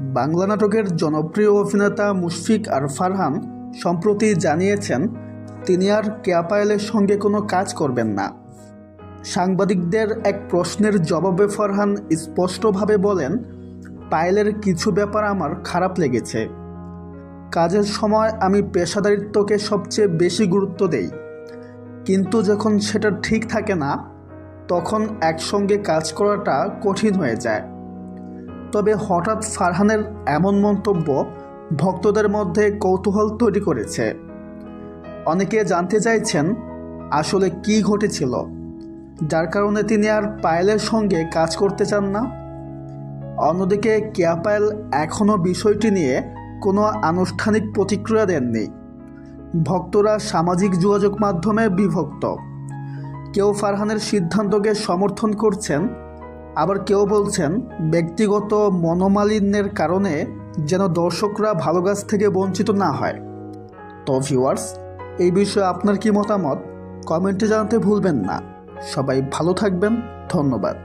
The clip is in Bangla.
বাংলা নাটকের জনপ্রিয় অভিনেতা মুশফিক আর ফারহান সম্প্রতি জানিয়েছেন, তিনি আর কেয়া পায়েলের সঙ্গে কোনো কাজ করবেন না। সাংবাদিকদের এক প্রশ্নের জবাবে ফারহান স্পষ্টভাবে বলেন, পায়েলের কিছু ব্যাপার আমার খারাপ লেগেছে। কাজের সময় আমি পেশাদারিত্বকে সবচেয়ে বেশি গুরুত্ব দেই। কিন্তু যখন সেটা ঠিক থাকে না, তখন একসঙ্গে কাজ করাটা কঠিন হয়ে যায়। তবে হঠাৎ ফারহানের এমন মন্তব্য ভক্তদের মধ্যে কৌতূহল তৈরি করেছে। অনেকে জানতে চাইছেন, আসলে কি ঘটেছিল? যার কারণে তিনি আর পায়েলের সঙ্গে কাজ করতে চান না? অন্যদিকে, কেয়া পায়েল এখনও বিষয়টি নিয়ে কোনো আনুষ্ঠানিক প্রতিক্রিয়া দেননি। ভক্তরা সামাজিক যোগাযোগ মাধ্যমে বিভক্ত। কেউ ফারহানের সিদ্ধান্তকে সমর্থন করছেন আবার কেউ বলছেন, ব্যক্তিগত মনোমালিন্যের কারণে যেন দর্শকরা ভালো গাছ থেকে বঞ্চিত না হয়। তো ভিউয়ার্স এই বিষয়ে আপনার কি মতামত? কমেন্টে জানাতে ভুলবেন না। সবাই ভালো থাকবেন। ধন্যবাদ।